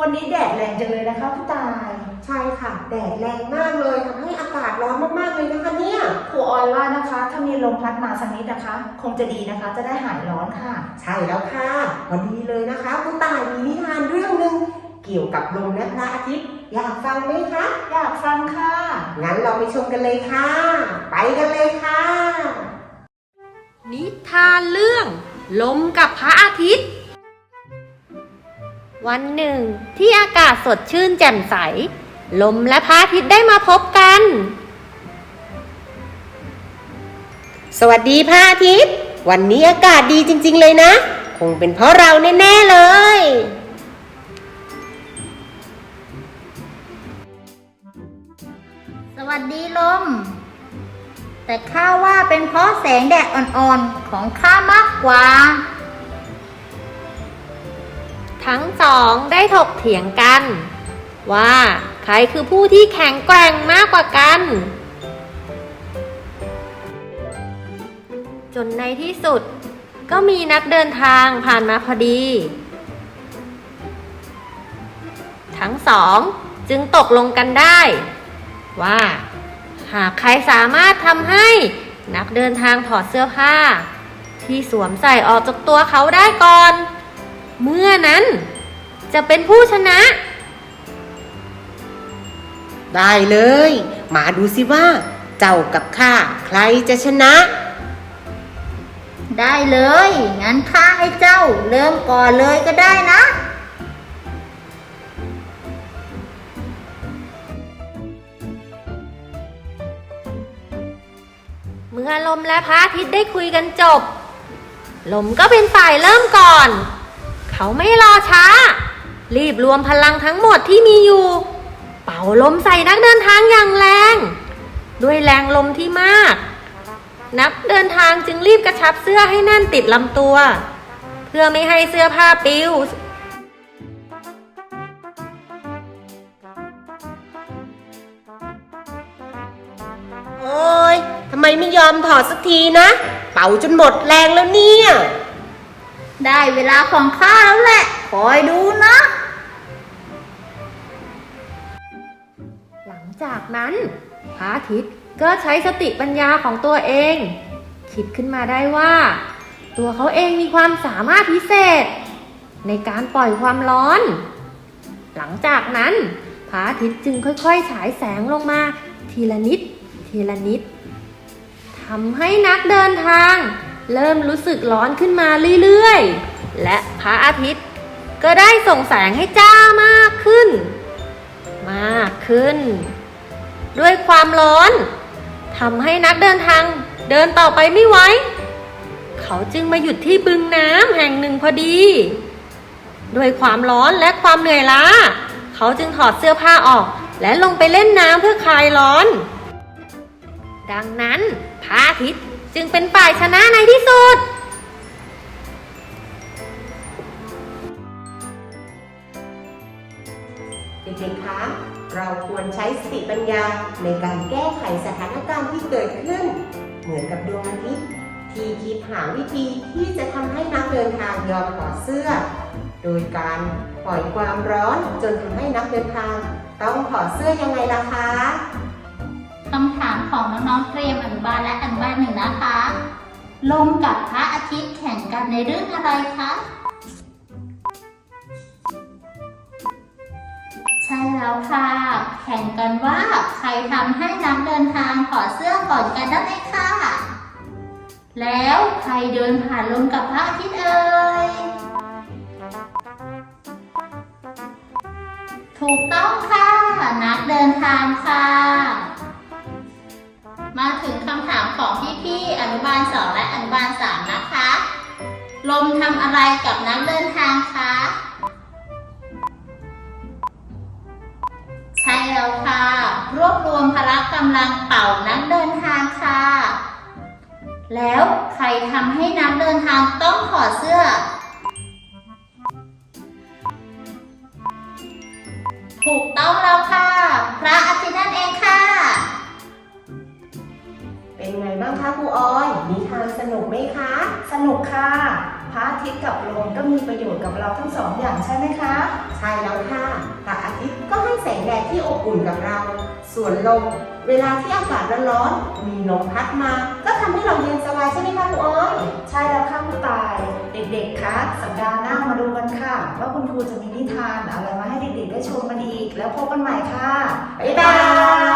วันนี้แดดแรงจังเลยนะคะพี่ตาย ใช่ค่ะ แดดแรงมากเลยทำให้อากาศร้อนมากๆเลยนะคะเนี่ย ครูออยว่านะคะ ถ้ามีลมพัดมาสักนิดนะคะ คงจะดีนะคะ จะได้หายร้อนค่ะ ใช่แล้วค่ะพอดีเลยนะคะคุณตายมีนิทานเรื่องหนึ่งเกี่ยวกับลมและพระอาทิตย์ อยากฟังไหมคะ อยากฟังค่ะ งั้นเราไปชมกันเลยค่ะ ไปกันเลยค่ะ นิทานเรื่อง ลมกับพระอาทิตย์ วันหนึ่งที่อากาศสดชื่นแจ่มใส ลมและพระอาทิตย์ได้มาพบกัน สวัสดีพระอาทิตย์ วันนี้อากาศดีจริง ๆ เลยนะ คงเป็นเพราะเราแน่ ๆ เลย สวัสดีลม แต่ข้าว่าเป็นเพราะแสงแดดอ่อน ๆ ของข้ามากกว่า ทั้งสองได้ถกเถียงกัน ว่าใครคือผู้ที่แข็งแกร่งมากกว่ากัน จนในที่สุด ก็มีนักเดินทางผ่านมาพอดี ทั้งสองจึงตกลงกันได้ ว่า หากใครสามารถทำให้นักเดินทางถอดเสื้อผ้า ที่สวมใส่ออกจากตัวเขาได้ก่อน เมื่อนั้นจะเป็นผู้ชนะ ได้เลย มาดูสิว่า เจ้ากับข้าใครจะชนะ ได้เลย งั้นข้าให้เจ้าเริ่มก่อนเลยก็ได้นะ เมื่อลมและพระอาทิตย์ได้คุยกันจบ ลมก็เป็นฝ่ายเริ่มก่อน เขาไม่รอช้า รีบรวมพลังทั้งหมดที่มีอยู่ เป่าลมใส่นักเดินทางอย่างแรง ด้วยแรงลมที่มาก นักเดินทางจึงรีบกระชับเสื้อให้แน่นติดลำตัว เพื่อไม่ให้เสื้อผ้าปิวโอ้ยทำไมไม่ยอมถอดสักทีนะ เป่าจนหมดแรงแล้วเนี่ย ได้เวลาของข้าแล้วแหละ คอยดูนะ หลังจากนั้นพระอาทิตย์ก็ใช้สติปัญญาของตัวเอง คิดขึ้นมาได้ว่า ตัวเขาเองมีความสามารถพิเศษ ในการปล่อยความร้อน หลังจากนั้นพระอาทิตย์จึงค่อยๆ ฉายแสงลงมา ทีละนิด ทีละนิดทำให้นักเดินทาง เริ่มรู้สึกร้อนขึ้นมาเรื่อยๆ และพระอาทิตย์ ก็ได้ส่งแสงให้จ้ามากขึ้น มากขึ้น ด้วยความร้อนทำให้นักเดินทางเดินต่อไปไม่ไหวเขาจึงมาหยุดที่บึงน้ำแห่งหนึ่งพอดี ด้วยความร้อนและความเหนื่อยล้า เขาจึงถอดเสื้อผ้าออก และลงไปเล่นน้ำเพื่อคลายร้อน ดังนั้นพระอาทิตย์ จึงเป็นฝ่ายชนะในที่สุด เด็กๆ คะ เราควรใช้สติปัญญาในการแก้ไขสถานการณ์ที่เกิดขึ้น เหมือนกับดวงอาทิตย์ที่คิดหาวิธีที่จะทำให้นักเดินทางยอมถอดเสื้อ โดยการปล่อยความร้อนจนทำให้นักเดินทาง ต้องถอดเสื้อยังไงล่ะคะ คำถามของน้องๆเตรียมอนุบาลและอนุบาลหนึ่งนะคะ ลมกับพระอาทิตย์แข่งกันในเรื่องอะไรคะใช่แล้วค่ะ แข่งกันว่าใครทำให้นักเดินทางถอดเสื้อก่อนกันนั่นเองค่ะ แล้วใครเดินผ่านลมกับพระอาทิตย์เอ่ยถูกต้องค่ะ นักเดินทางค่ะ มาถึงคำถามของพี่ๆอนุบาลสองและอนุบาลสามนะคะ ลมทำอะไรกับนักเดินทางคะใช่แล้วค่ะ รวบรวมพละกำลังเป่านักเดินทางค่ะ แล้วใครทำให้นักเดินทางต้องถอดเสื้อ ถูกต้องแล้วค่ะ พระ กไหมคะ สนุกค่ะพระอาทิตย์กับลมก็มีประโยชน์กับเราทั้งสองอย่างใช่ไหมคะ ใช่แล้วค่ะพระอาทิตย์ก็ให้แสงแดดที่อบอุ่นกับเรา ส่วนลมเวลาที่อากาศร้อนๆมีลมพัดมา ก็ทำให้เราเย็นสบายใช่ไหมคะครูอ้อยใช่แล้วค่ะคุณตาย เด็กๆคะสัปดาห์หน้ามาดูกันค่ะ ว่าคุณครูจะมีนิทานอะไรมาให้เด็กๆได้ชมกันอีก แล้วพบกันใหม่ค่ะบ๊ายบาย